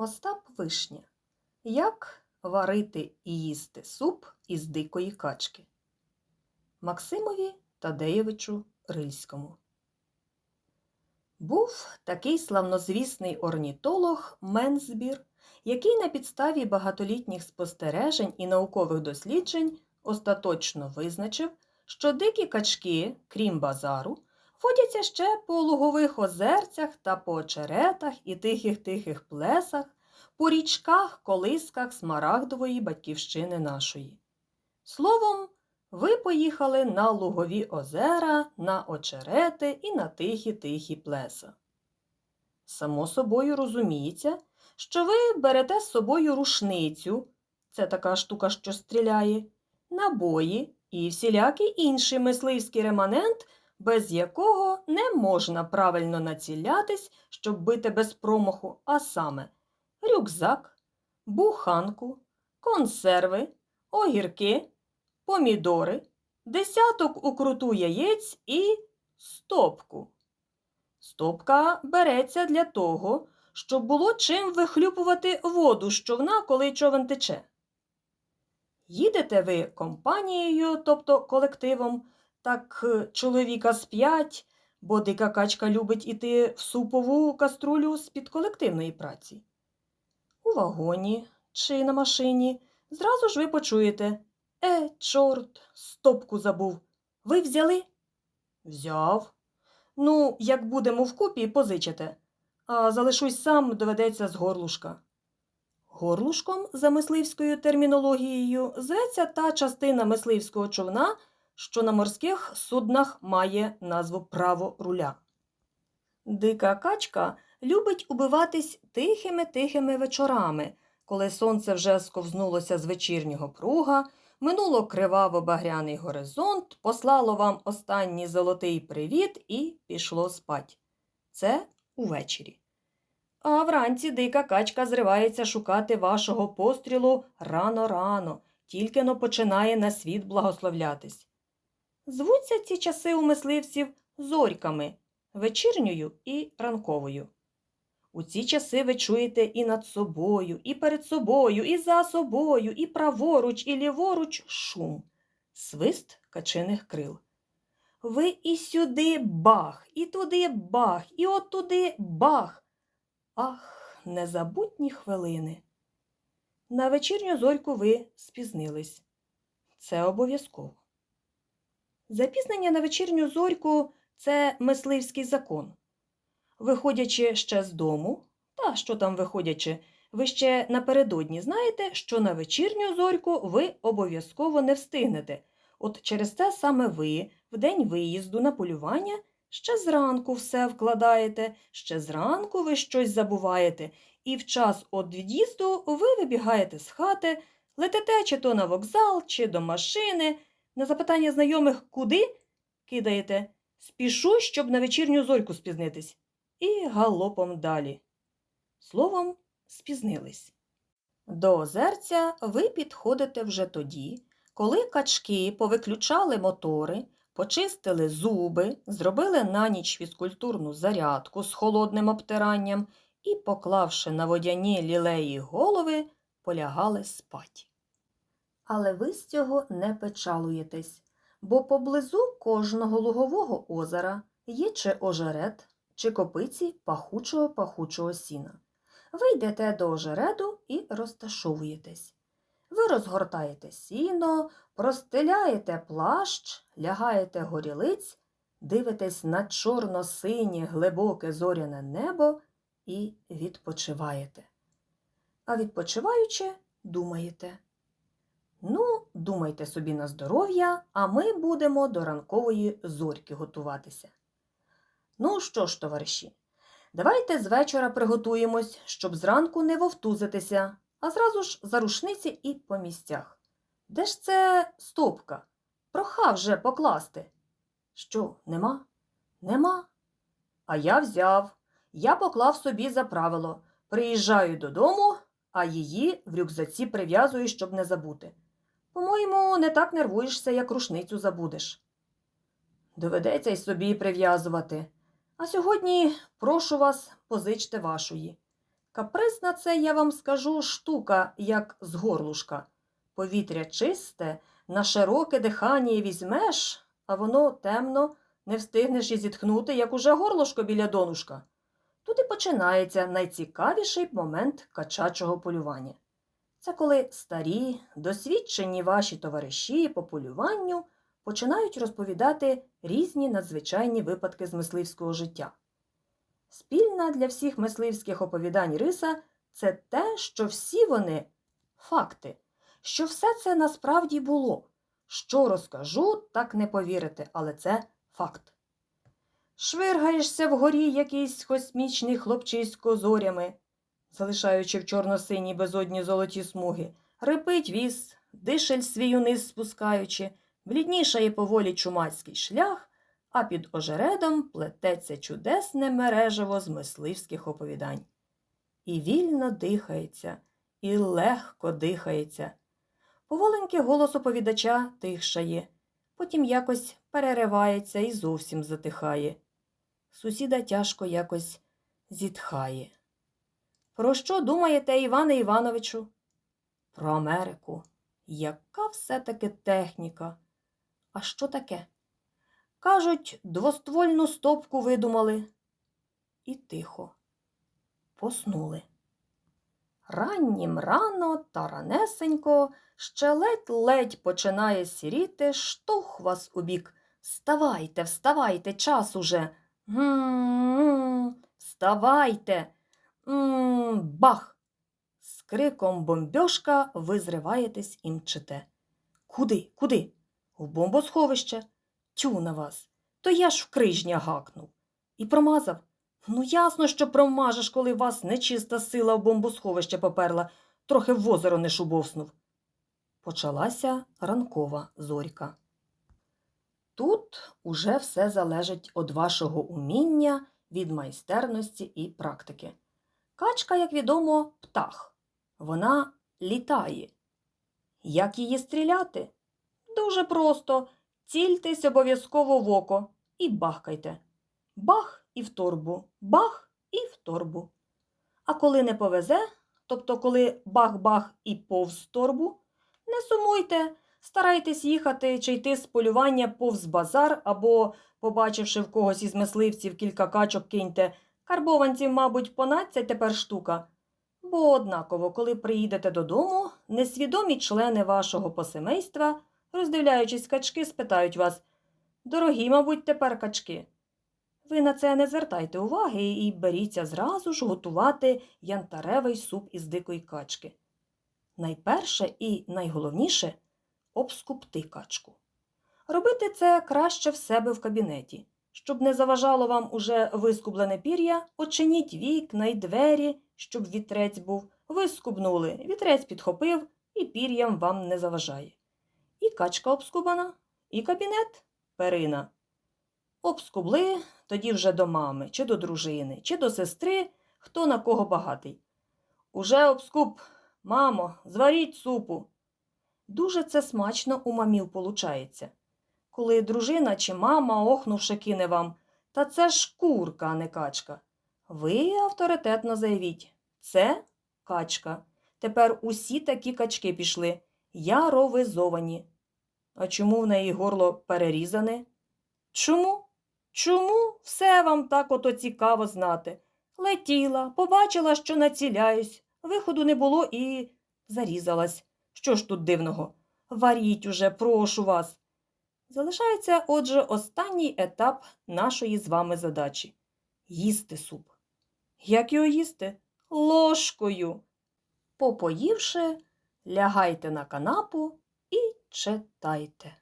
Остап Вишня. Як варити і їсти суп із дикої качки? Максимові Тадеєвичу Рильському. Був такий славнозвісний орнітолог Мензбір, який на підставі багатолітніх спостережень і наукових досліджень остаточно визначив, що дикі качки, крім базару, водяться ще по лугових озерцях та по очеретах і тихих-тихих плесах, по річках, колисках смарагдової батьківщини нашої. Словом, ви поїхали на лугові озера, на очерети і на тихі-тихі плеса. Само собою розуміється, що ви берете з собою рушницю, це така штука, що стріляє, набої і всілякий інший мисливський реманент, без якого не можна правильно націлятись, щоб бити без промаху, а саме рюкзак, буханку, консерви, огірки, помідори, десяток укруту яєць і стопку. Стопка береться для того, щоб було чим вихлюпувати воду з човна, коли човен тече. Їдете ви компанією, тобто колективом, так е, чоловіка з п'ять, бо дика качка любить іти в супову каструлю з-під колективної праці. У вагоні чи на машині зразу ж ви почуєте Е, чорт, стопку забув. Ви взяли? Взяв. Ну, як будемо вкупі, позичите, а залишусь сам, доведеться з горлушка. Горлушком, за мисливською термінологією, зветься та частина мисливського човна, що на морських суднах має назву право руля. Дика качка любить убиватись тихими-тихими вечорами, коли сонце вже сковзнулося з вечірнього пруга, минуло криваво багряний горизонт, послало вам останній золотий привіт і пішло спать. Це увечері. А вранці дика качка зривається шукати вашого пострілу рано-рано, тільки но починає на світ благословлятись. Звуться ці часи у мисливців зорьками, вечірньою і ранковою. У ці часи ви чуєте і над собою, і перед собою, і за собою, і праворуч, і ліворуч шум, свист качиних крил. Ви і сюди бах, і туди бах, і от туди бах. Ах, незабутні хвилини. На вечірню зорьку ви спізнились. Це обов'язково. Запізнення на вечірню зорьку це мисливський закон. Виходячи ще з дому, та що там виходячи, ви ще напередодні знаєте, що на вечірню зорьку ви обов'язково не встигнете. От через це саме ви в день виїзду на полювання ще зранку все вкладаєте, ще зранку ви щось забуваєте, і в час од від'їзду ви вибігаєте з хати, летите чи то на вокзал, чи до машини, на запитання знайомих куди кидаєте спішу, щоб на вечірню зорьку спізнитись і галопом далі. Словом, спізнились. До озерця ви підходите вже тоді, коли качки повиключали мотори, почистили зуби, зробили на ніч фізкультурну зарядку з холодним обтиранням і, поклавши на водяні лілеї голови, полягали спать. Але ви з цього не печалуєтесь, бо поблизу кожного лугового озера є чи ожерет, чи копиці пахучого пахучого сіна. Ви йдете до ожереду і розташовуєтесь. Ви розгортаєте сіно, простеляєте плащ, лягаєте горілиць, дивитесь на чорно-синє глибоке зоряне небо і відпочиваєте. А відпочиваючи, думаєте. Ну, думайте собі на здоров'я, а ми будемо до ранкової зорьки готуватися. Ну що ж, товариші, давайте з вечора приготуємось, щоб зранку не вовтузитися, а зразу ж за рушниці і по місцях. Де ж це стопка? Прохав вже покласти. Що, нема? Нема. А я взяв. Я поклав собі за правило. Приїжджаю додому, а її в рюкзаці прив'язую, щоб не забути. По-моєму, не так нервуєшся, як рушницю забудеш. Доведеться й собі прив'язувати. А сьогодні прошу вас, позичте вашої. Капризна це, я вам скажу, штука, як з горлушка. Повітря чисте, на широке дихання візьмеш, а воно темно, не встигнеш і зітхнути, як уже горлушко біля донушка. Тут і починається найцікавіший момент качачого полювання. Це коли старі, досвідчені ваші товариші по полюванню починають розповідати різні надзвичайні випадки з мисливського життя. Спільна для всіх мисливських оповідань риса це те, що всі вони факти, що все це насправді було. Що розкажу, так не повірите, але це факт. Швиргаєшся вгорі якийсь космічний хлопчисько зорями, залишаючи в чорно-синій безодні золоті смуги, рипить віз, дишель свій униз спускаючи, бліднішає поволі чумацький шлях, а під ожередом плететься чудесне мережево з мисливських оповідань. І вільно дихається, і легко дихається. Поволеньки голос оповідача тихшає, потім якось переривається і зовсім затихає. Сусіда тяжко якось зітхає. Про що думаєте, Іване Івановичу? Про Америку. Яка все-таки техніка? А що таке? Кажуть, двоствольну стопку видумали. І тихо. Поснули. Раннім рано та ранесенько ще ледь-ледь починає сіріти, штовх вас у бік. Вставайте, вставайте, час уже. М-м-м, Вставайте. Бах! З криком бомбьошка ви зриваєтесь і мчите. Куди? Куди? В бомбосховище. Тю на вас. То я ж в крижня гакнув. І промазав. Ну, ясно, що промажеш, коли вас нечиста сила в бомбосховище поперла, трохи в озеро не шубовснув. Почалася ранкова зорька. Тут уже все залежить від вашого уміння, від майстерності і практики. Качка, як відомо, птах. Вона літає. Як її стріляти? Дуже просто. Цільтесь обов'язково в око і бахкайте. Бах і в торбу, бах і в торбу. А коли не повезе, тобто коли бах-бах і повз торбу, не сумуйте, старайтесь їхати чи йти з полювання повз базар або, побачивши в когось із мисливців кілька качок, киньте. Карбованців, мабуть, понадцять тепер штука. Бо однаково, коли приїдете додому, несвідомі члени вашого посемейства, роздивляючись качки, спитають вас Дорогі, мабуть, тепер качки. Ви на це не звертайте уваги і беріться зразу ж готувати янтаревий суп із дикої качки. Найперше і найголовніше обскупти качку. Робити це краще в себе в кабінеті. Щоб не заважало вам уже вискублене пір'я, очиніть вікна й двері, щоб вітрець був. Вискубнули, вітрець підхопив і пір'ям вам не заважає. І качка обскубана, і кабінет перина. Обскубли тоді вже до мами, чи до дружини, чи до сестри, хто на кого багатий. Уже обскуб, мамо, зваріть супу. Дуже це смачно у мамів получається. Коли дружина чи мама, охнувши, кине вам, та це ж курка, а не качка. Ви авторитетно заявіть це качка. Тепер усі такі качки пішли, яровизовані. А чому в неї горло перерізане? Чому? Чому все вам так ото цікаво знати? Летіла, побачила, що націляюсь, виходу не було і зарізалась. Що ж тут дивного? Варіть уже, прошу вас. Залишається, отже, останній етап нашої з вами задачі їсти суп. Як його їсти? Ложкою. Попоївши, лягайте на канапу і читайте.